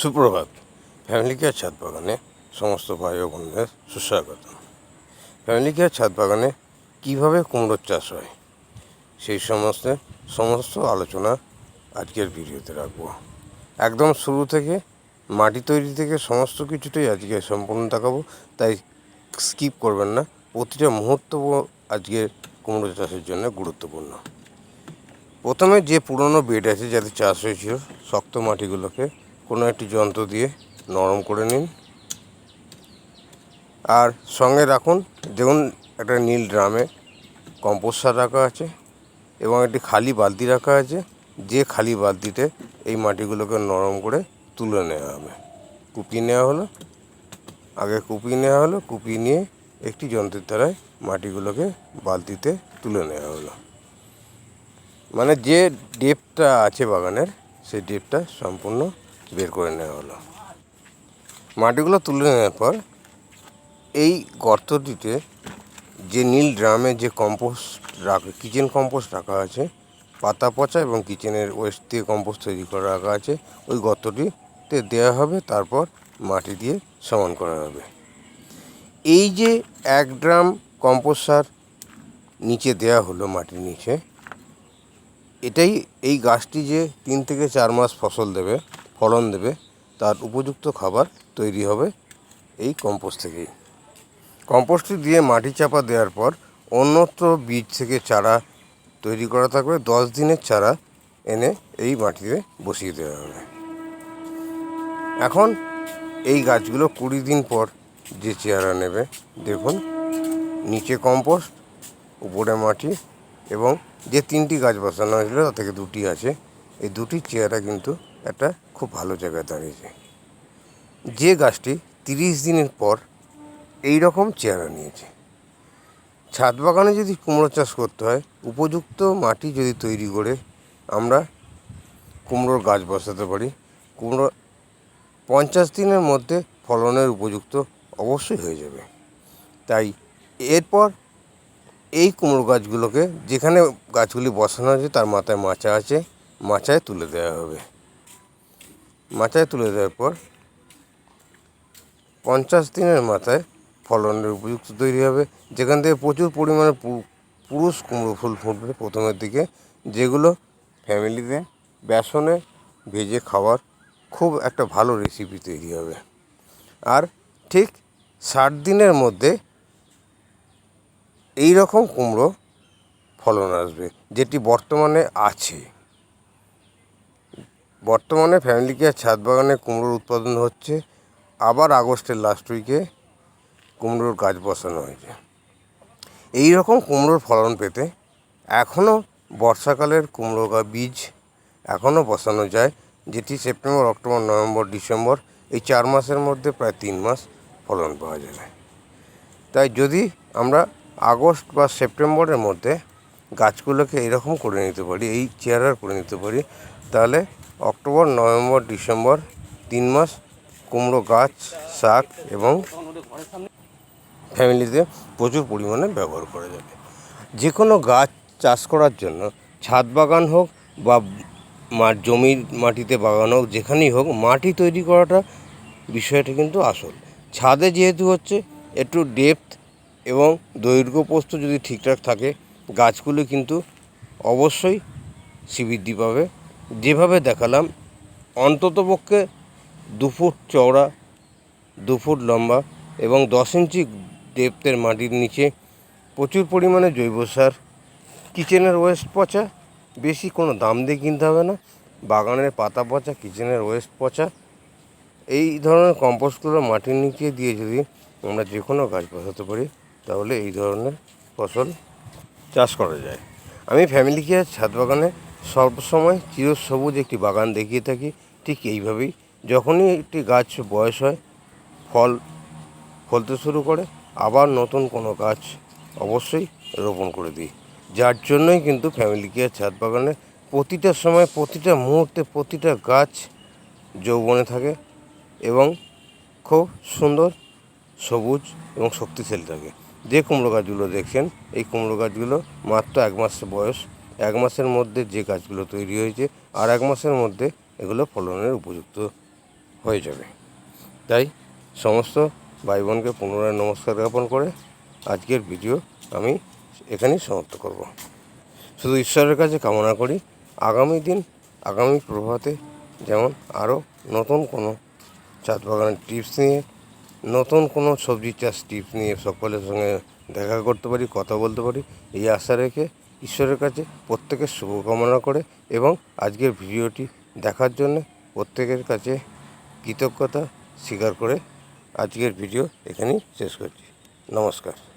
সুপ্রভাত। Family care ছাদ বাগানে সমস্ত ভাই ও বোনদের সুস্বাগত। ফ্যামিলি কেয়ার ছাদ বাগানে কীভাবে কুমড়োর চাষ হয়, সেই সমস্ত সমস্ত আলোচনা আজকের ভিডিওতে রাখব। একদম শুরু থেকে, মাটি তৈরি থেকে সমস্ত কিছুটাই আজকে সম্পূর্ণ দেখাবো, তাই স্কিপ করবেন না। প্রতিটা মুহূর্ত আজকের কুমড়ো চাষের জন্য গুরুত্বপূর্ণ। প্রথমে যে পুরনো বেড আছে যাতে চাষ হয়েছিল, শক্ত মাটিগুলোকে কোনো একটি যন্ত্র দিয়ে নরম করে নিন। আর সঙ্গে রাখুন, দেখুন একটা নীল ড্রামে কম্পোস্ট সার রাখা আছে এবং একটি খালি বালতি রাখা আছে। যে খালি বালতিতে এই মাটিগুলোকে নরম করে তুলে নেওয়া হবে। কুপিয়ে নেওয়া হলো। আগে কুপিয়ে নেওয়া হলো, কুপিয়ে নিয়ে একটি যন্ত্রের দ্বারায় মাটিগুলোকে বালতিতে তুলে নেওয়া হলো। মানে যে ডেপটা আছে বাগানের, সেই ডেপটা সম্পূর্ণ বের করে নেওয়া হলো। মাটিগুলো তুলে নেওয়ার পর এই গর্তটিতে যে নীল ড্রামে যে কম্পোস্ট রাখা কিচেন কম্পোস্ট রাখা আছে, পাতা পচা এবং কিচেনের ওয়েস্ট দিয়ে কম্পোস্ট তৈরি করে রাখা আছে, ওই গর্তটিতে দেওয়া হবে, তারপর মাটি দিয়ে সমান করা হবে। এই যে এক ড্রাম কম্পোস্ট সার নিচে দেওয়া হলো মাটির নিচে, এটাই এই গাছটি যে তিন থেকে চার মাস ফসল দেবে ফলন দেবে, তার উপযুক্ত খাবার তৈরি হবে এই কম্পোস্ট থেকেই। কম্পোস্টটি দিয়ে মাটি চাপা দেওয়ার পর অন্যত্র বীজ থেকে চারা তৈরি করা থাকবে, দশ দিনের চারা এনে এই মাটিতে বসিয়ে দেওয়া হবে। এখন এই গাছগুলো কুড়ি দিন পর যে চেহারা নেবে, দেখুন, নিচে কম্পোস্ট, উপরে মাটি এবং যে তিনটি গাছ বসানো হয়েছিল, তার থেকে দুটি আছে। এই দুটি চেহারা কিন্তু একটা খুব ভালো জায়গায় দাঁড়িয়েছে। যে গাছটি তিরিশ দিনের পর এই রকম চেহারা নিয়েছে। ছাদ বাগানে যদি কুমড়ো চাষ করতে হয়, উপযুক্ত মাটি যদি তৈরি করে আমরা কুমড়োর গাছ বসাতে পারি। কুমড়ো পঞ্চাশ দিনের মধ্যে ফলনের উপযুক্ত অবশ্যই হয়ে যাবে। তাই এরপর এই কুমড়ো গাছগুলোকে যেখানে গাছগুলি বসানো আছে, তার মাথায় মাচা আছে, মাচায় তুলে দেওয়া হবে। মাচায় তুলে দেওয়ার পর পঞ্চাশ দিনের মাথায় ফলনের উপযুক্ত তৈরি হবে। যেখান থেকে প্রচুর পরিমাণে পুরুষ কুমড়ো ফুল ফুটবে প্রথমের দিকে। যেগুলো ফ্যামিলিতে বেসনে ভেজে খাওয়ার খুব একটা ভালো রেসিপি তৈরি হবে। আর ঠিক ষাট দিনের মধ্যে এই রকম কুমড়ো ফলন আসবে, যেটি বর্তমানে আছে। বর্তমানে ফ্যামিলি কেয়ার ছাদ বাগানে কুমড়োর উৎপাদন হচ্ছে। আবার আগস্টের লাস্ট উইকে কুমড়োর গাছ বসানো হয়েছে। এই রকম কুমড়োর ফলন পেতে এখনও বর্ষাকালের কুমড়ো বীজ এখনও বসানো যায়, যেটি সেপ্টেম্বর, অক্টোবর, নভেম্বর, ডিসেম্বর এই চার মাসের মধ্যে প্রায় তিন মাস ফলন পাওয়া যাবে তাই যদি আমরা আগস্ট বা সেপ্টেম্বরের মধ্যে গাছগুলোকে এরকম করে নিতে পারি, এই চেয়ারার করে নিতে পারি, তাহলে অক্টোবর, নভেম্বর, ডিসেম্বর, তিন মাস, কুমড়ো গাছ, শাক এবং ফ্যামিলিতে প্রচুর পরিমাণে ব্যবহার করা যাবে। যে কোনো গাছ চাষ করার জন্য ছাদ বাগান হোক বা মাঠ জমির মাটিতে বাগান হোক, যেখানেই হোক, মাটি তৈরি করাটা বিষয়টা কিন্তু আসল। ছাদে যেহেতু হচ্ছে, একটু ডেপথ এবং দৈর্ঘ্য প্রস্থ যদি ঠিকঠাক থাকে, গাছগুলো কিন্তু অবশ্যই শ্রীবৃদ্ধি পাবে। যেভাবে দেখালাম অন্ততপক্ষে দু ফুট চওড়া, দু ফুট লম্বা এবং দশ ইঞ্চি ডেপথের মাটির নিচে প্রচুর পরিমাণে জৈব সার। কিচেনের ওয়েস্ট পচা, বেশি কোনো দাম দিয়ে কিনতে হবে না। বাগানের পাতা পচা, কিচেনের ওয়েস্ট পচা। এই ধরনের কম্পোস্টগুলো মাটির নিচে দিয়ে যদি আমরা যে কোনো গাছ বসাতে পারি, তাহলে এই ধরনের ফসল চাষ করা যায়। আমি ফ্যামিলি কেয়ার ছাদ বাগানে সবসময় চিরসবুজ একটি বাগান দেখিয়ে থাকি। ঠিক এইভাবেই যখনই একটি গাছ বয়স হয়, ফল ফলতে শুরু করে, আবার নতুন কোনো গাছ অবশ্যই রোপণ করে দিই। যার জন্যই কিন্তু ফ্যামিলি কেয়ার ছাদ বাগানে প্রতিটা সময়, প্রতিটা মুহূর্তে, প্রতিটা গাছ যৌবনে থাকে এবং খুব সুন্দর, সবুজ এবং শক্তিশালী থাকে। যে কুমড়ো গাছগুলো দেখছেন, এই কুমড়ো গাছগুলো মাত্র এক মাস বয়স এক মাসের মধ্যে যে গাছগুলো তৈরি হয়েছে আর এক মাসের মধ্যে এগুলো ফলনের উপযুক্ত হয়ে যাবে। তাই সমস্ত ভাই বোনকে পুনরায় নমস্কার জ্ঞাপন করে আজকের ভিডিও আমি এখানেই সমাপ্ত করব। শুধু ঈশ্বরের কাছে কামনা করি, আগামী দিন, আগামী প্রভাতে যেমন আরও নতুন কোনো ছাদ বাগানের টিপস নিয়ে, নতুন কোনো সবজি চাষ টিপস নিয়ে সকলের সঙ্গে দেখা করতে পারি, কথা বলতে পারি, এই আশা রেখে ঈশ্বরের কাছে প্রত্যেকের শুভকামনা করে এবং আজকের ভিডিওটি দেখার জন্য প্রত্যেকের কাছে কৃতজ্ঞতা স্বীকার করে আজকের ভিডিও এখানেই শেষ করছি। নমস্কার।